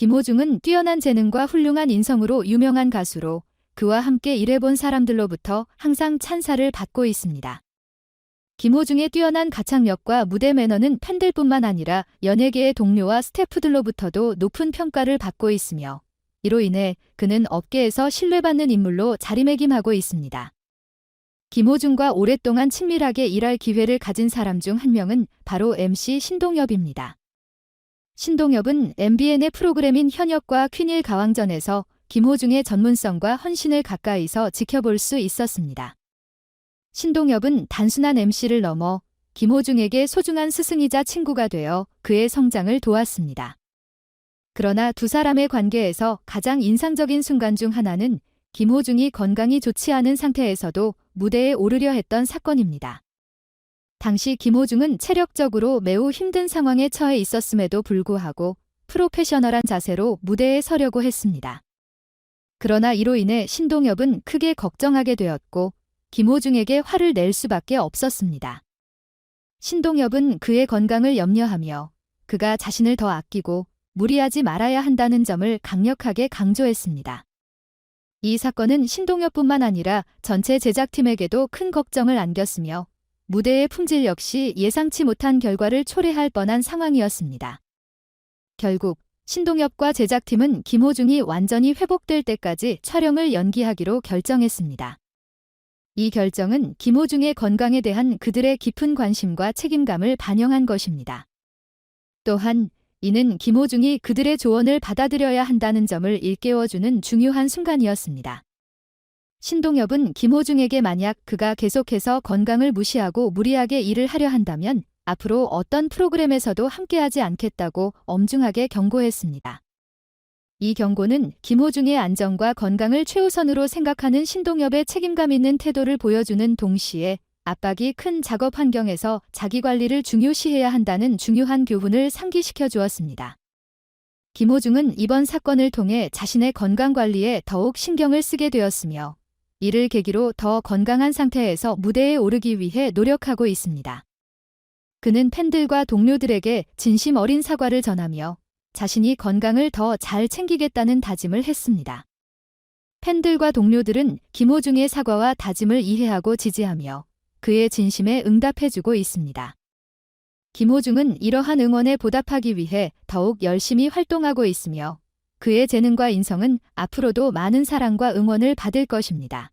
김호중은 뛰어난 재능과 훌륭한 인성으로 유명한 가수로 그와 함께 일해본 사람들로부터 항상 찬사를 받고 있습니다. 김호중의 뛰어난 가창력과 무대 매너는 팬들뿐만 아니라 연예계의 동료와 스태프들로부터도 높은 평가를 받고 있으며 이로 인해 그는 업계에서 신뢰받는 인물로 자리매김하고 있습니다. 김호중과 오랫동안 친밀하게 일할 기회를 가진 사람 중 한 명은 바로 MC 신동엽입니다. 신동엽은 MBN의 프로그램인 현역과 퀸일 가왕전에서 김호중의 전문성과 헌신을 가까이서 지켜볼 수 있었습니다. 신동엽은 단순한 MC를 넘어 김호중에게 소중한 스승이자 친구가 되어 그의 성장을 도왔습니다. 그러나 두 사람의 관계에서 가장 인상적인 순간 중 하나는 김호중이 건강이 좋지 않은 상태에서도 무대에 오르려 했던 사건입니다. 당시 김호중은 체력적으로 매우 힘든 상황에 처해 있었음에도 불구하고 프로페셔널한 자세로 무대에 서려고 했습니다. 그러나 이로 인해 신동엽은 크게 걱정하게 되었고 김호중에게 화를 낼 수밖에 없었습니다. 신동엽은 그의 건강을 염려하며 그가 자신을 더 아끼고 무리하지 말아야 한다는 점을 강력하게 강조했습니다. 이 사건은 신동엽뿐만 아니라 전체 제작팀에게도 큰 걱정을 안겼으며 무대의 품질 역시 예상치 못한 결과를 초래할 뻔한 상황이었습니다. 결국 신동엽과 제작팀은 김호중이 완전히 회복될 때까지 촬영을 연기하기로 결정했습니다. 이 결정은 김호중의 건강에 대한 그들의 깊은 관심과 책임감을 반영한 것입니다. 또한 이는 김호중이 그들의 조언을 받아들여야 한다는 점을 일깨워주는 중요한 순간이었습니다. 신동엽은 김호중에게 만약 그가 계속해서 건강을 무시하고 무리하게 일을 하려 한다면 앞으로 어떤 프로그램에서도 함께하지 않겠다고 엄중하게 경고했습니다. 이 경고는 김호중의 안전과 건강을 최우선으로 생각하는 신동엽의 책임감 있는 태도를 보여주는 동시에 압박이 큰 작업 환경에서 자기 관리를 중요시해야 한다는 중요한 교훈을 상기시켜 주었습니다. 김호중은 이번 사건을 통해 자신의 건강 관리에 더욱 신경을 쓰게 되었으며 이를 계기로 더 건강한 상태에서 무대에 오르기 위해 노력하고 있습니다. 그는 팬들과 동료들에게 진심 어린 사과를 전하며 자신이 건강을 더 잘 챙기겠다는 다짐을 했습니다. 팬들과 동료들은 김호중의 사과와 다짐을 이해하고 지지하며 그의 진심에 응답해주고 있습니다. 김호중은 이러한 응원에 보답하기 위해 더욱 열심히 활동하고 있으며 그의 재능과 인성은 앞으로도 많은 사랑과 응원을 받을 것입니다.